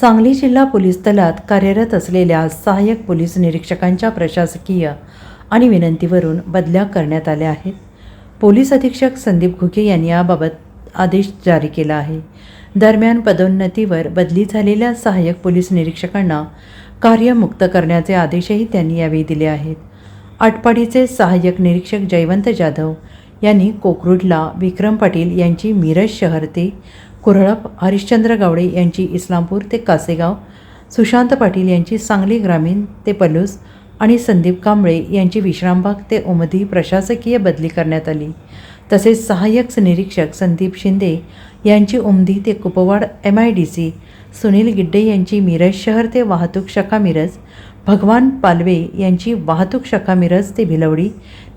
सांगली जिल्हा पोलीस दलात कार्यरत असलेल्या सहाय्यक पोलीस निरीक्षकांच्या प्रशासकीय आणि विनंतीवरून बदल्या करण्यात आल्या आहेत. पोलीस अधीक्षक संदीप घुगे यांनी याबाबत आदेश जारी केला आहे. दरम्यान पदोन्नतीवर बदली झालेल्या सहाय्यक पोलीस निरीक्षकांना कार्यमुक्त करण्याचे आदेशही त्यांनी यावेळी दिले आहेत. आटपाडीचे सहाय्यक निरीक्षक जयवंत जाधव यांनी कोकरूडला विक्रम पाटील यांची मिरज शहर ते कुरळप हरिश्चंद्र गावडे यांची इस्लामपूर ते कासेगाव सुशांत पाटील यांची सांगली ग्रामीण ते पलूस आणि संदीप कांबळे यांची विश्रामबाग ते उमदी प्रशासकीय बदली करण्यात आली. तसेच सहाय्यक निरीक्षक संदीप शिंदे यांची उमदी ते Kupwad M I D C Sunil Gidde यांची मिरज शहर ते वाहतूक शाखा मिरज भगवान पालवे यांची वाहतूक शाखा मिरज ते भिलवडी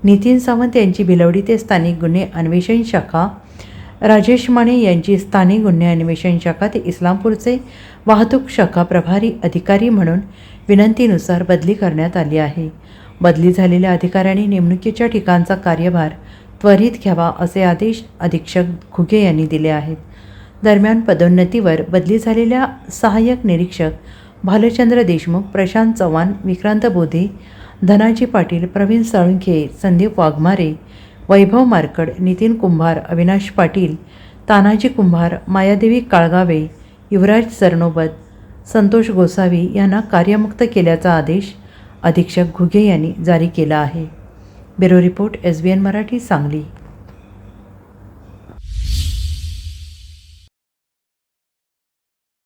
नितीन सावंत यांची भिलवडी ते स्थानिक गुन्हे अन्वेषण शाखा राजेश माने यांची स्थानिक गुन्हे अन्वेषण शाखा ते इस्लामपूरचे वाहतूक शाखा प्रभारी अधिकारी म्हणून विनंतीनुसार बदली करण्यात आली आहे. बदली झालेल्या अधिकाऱ्यांनी नेमणुकीच्या ठिकाणचा कार्यभार त्वरित घ्यावा असे आदेश अधीक्षक घुगे यांनी दिले आहेत. दरम्यान पदोन्नतीवर बदली झालेल्या सहाय्यक निरीक्षक भालचंद्र देशमुख प्रशांत चव्हाण विक्रांत बोधे धनाजी पाटील प्रवीण साळुंखे संदीप वाघमारे वैभव मार्कड नितीन कुंभार अविनाश पाटील तानाजी कुंभार मायादेवी काळगावे युवराज सरनोबत संतोष गोसावी यांना कार्यमुक्त केल्याचा आदेश अधीक्षक घुगे यांनी जारी केला आहे. Bureau report S B N Marathi Sangli.